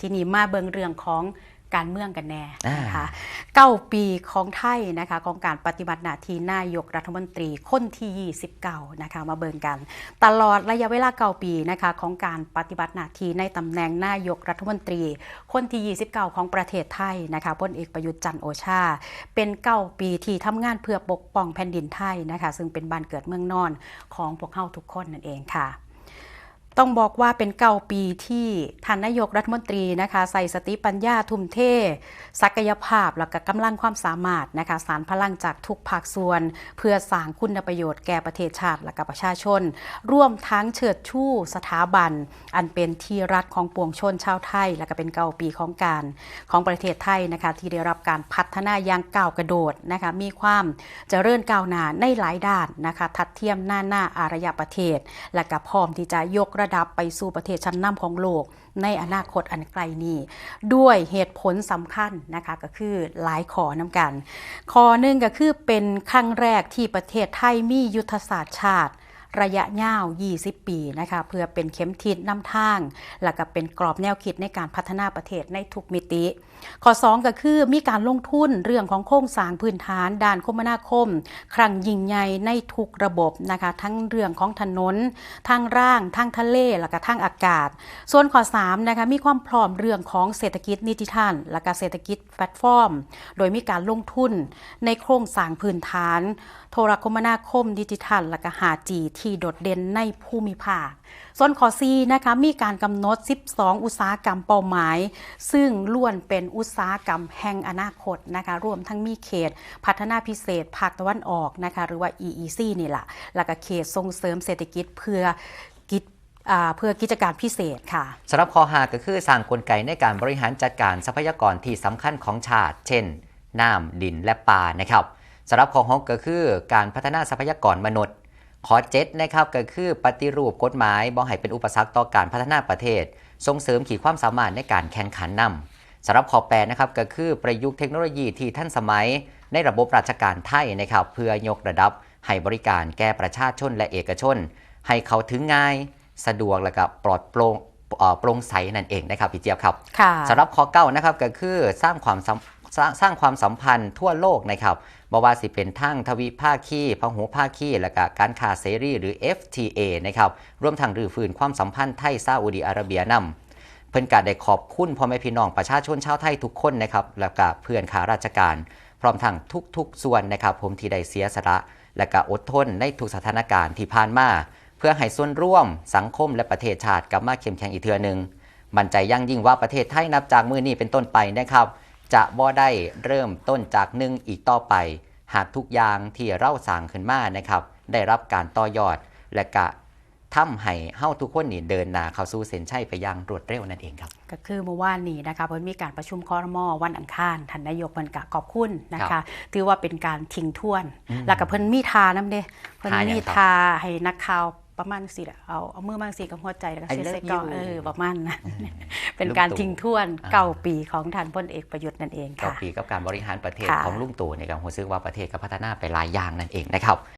ทีนี้มาเบิงเรื่องของการเมืองกันแน่นะคะอ่าเก้าปีของไทยนะคะของการปฏิบัติหน้าที่นายกรัฐมนตรีคนที่29นะคะมาเบิ่งกัน ตลอดระยะเวลาเก้าปีนะคะของการปฏิบัติหน้าที่ในตำแหน่งนายกรัฐมนตรี คนที่29 ของประเทศไทยนะคะพลเอกประยุทธ์จันทร์โอชา เป็นเก้าปีที่ทำงานเพื่อปกป้องแผ่นดินไทยนะคะซึ่งเป็นบ้านเกิดเมืองนอนของพวกเขาทุกคนนั่นเองค่ะ ต้องบอกว่าเป็นเก้าปีที่ท่านนายกรัฐมนตรีนะคะใส่สติปัญญาทุ่มเท ศักยภาพและก็กำลังความสามารถนะคะสารพลังจากทุกภาคส่วน เพื่อสร้างคุณประโยชน์แก่ประเทศชาติและก็ประชาชน ร่วมทั้งเชิดชู่สถาบัน อันเป็นที่รักของปวงชนชาวไทย และก็เป็นเก้าปีของการของประเทศไทยนะคะที่ได้รับการพัฒนาอย่างก้าวกระโดดนะคะมีความเจริญก้าวหน้าในหลายด้านนะคะทัดเทียมหน้าหน้าอารยประเทศ และก็พร้อมที่จะยกระดับไปสู่ประเทศชั้นนำของโลก ในอนาคตอันไกลนี้ ด้วยเหตุผลสำคัญนะคะก็คือหลายขอนำกัน ข้อหนึ่งก็คือเป็นครั้งแรกที่ประเทศไทยมียุทธศาสตร์ชาติ ระยะยาว 20 ปีนะคะเพื่อเป็นเข็มทิศนำทาง และก็เป็นกรอบแนวคิดในการพัฒนาประเทศในทุกมิติ ข้อ 2 ก็คือมีการลงทุนเรื่องของโครงสร้างพื้นฐานด้านคมนาคม ครั้งยิ่งใหญ่ในทุกระบบนะคะทั้งเรื่องของถนนทางร่างทางทะเลและก็ทางอากาศ ส่วนข้อ3นะคะมีความพร้อมเรื่องของเศรษฐกิจดิจิทัลและก็เศรษฐกิจแพลตฟอร์ม โดยมีการลงทุนในโครงสร้างพื้นฐาน โทรคมนาคมดิจิทัลและก็ 5G ที่โดดเด่นในภูมิภาคส่วนข้อ4นะคะมีการกำหนด 12 อุตสาหกรรมเป้าหมาย ซึ่งล้วนเป็นอุตสาหกรรมแห่งอนาคตนะคะรวมทั้งมีเขตพัฒนาพิเศษภาคตะวันออกนะคะหรือว่า EEC นี่แหละแล้วก็เขตส่งเสริมเศรษฐกิจเพื่อกิจเพื่อกิจการพิเศษค่ะสำหรับข้อหาก็คือสร้างกลไกในการบริหารจัดการทรัพยากรที่สำคัญของชาติ เช่น น้ำดินและป่านะครับสำหรับข้อ6ก็คือการพัฒนาทรัพยากรมนุษย์ ข้อ7นะครับก็คือปฏิรูปกฎหมายบ่ให้เป็นอุปสรรคต่อการพัฒนาประเทศ ส่งเสริมขีดความสามารถในการแข่งขันนำสำหรับข้อ8นะครับก็คือประยุกต์เทคโนโลยีที่ทันสมัย ในระบบราชการไทยนะครับเพื่อยกระดับให้บริการแก่ประชาชนและเอกชน ให้เขาถึงง่าย สะดวกและก็ปลอดโปร่งเอ่อโปร่งใสนั่นเองนะครับพี่เจี๊ยบครับค่ะสำหรับข้อเก้านะครับก็คือสร้างความ สร้างสร้างความสัมพันธ์ทั่วโลกนะครับบว่าสิเป็นทั้งทวิภาคีพหุภาคี และก็การค้าเสรีหรือ FTA นะครับรวมทั้งรื้อฟื้นความสัมพันธ์ไทยซาอุดิอาระเบียนำเพิ่นกาได้ขอบคุณพ่อแม่พี่น้องประชาชนชาวไทยทุกคนนะครับแล้วก็เพื่อนข้าราชการ พร้อมทั้งทุกๆ ส่วนนะครับผมที่ได้เสียสละและก็อดทนในทุกสถานการณ์ที่ผ่านมาเพื่อให้ส่วนร่วมสังคมและประเทศชาติกลับมาเข้มแข็งอีกเทือหนึ่งมั่นใจยั่งยิ่งว่าประเทศไทยนับจากมือนี้เป็นต้นไปนะครับ จะบ่ได้เริ่มต้นจากหนึ่งอีกต่อไป หากทุกอย่างที่เราสร้างขึ้นมานะครับ ได้รับการต่อยอด และกะทำให้เฮาทุกคนนี่เดินหน้าเข้าสู่เส้นชัยไปอย่างรวดเร็วนั่นเองครับ ก็คือเมื่อวานนี้นะคะเพิ่นมีการประชุมคอรมอวันอังคารท่านนายกเพิ่นกะขอบคุณนะครัคะบถือว่าเป็นการทิ้งทวนอืมแล้วก็เพิ่นมีทาน้ำเด้เพิ่นทายังมีครับทาให้นักข่าว ประมาณสิละเอาเอามือมาสิกับหัวใจแล้วก็ I เช็ด love ใส่กล้อง you เออประมาณนั้นเป็นการทิ้งทวนอ่าเก้าปีของท่านพลเอกประยุทธ์นั่นเองต่อค่ะปีกับการบริหารประเทศค่ะของลุงตู่ในการหัวซึกว่าประเทศก็พัฒนาไปหลายอย่างนั่นเองนะครับ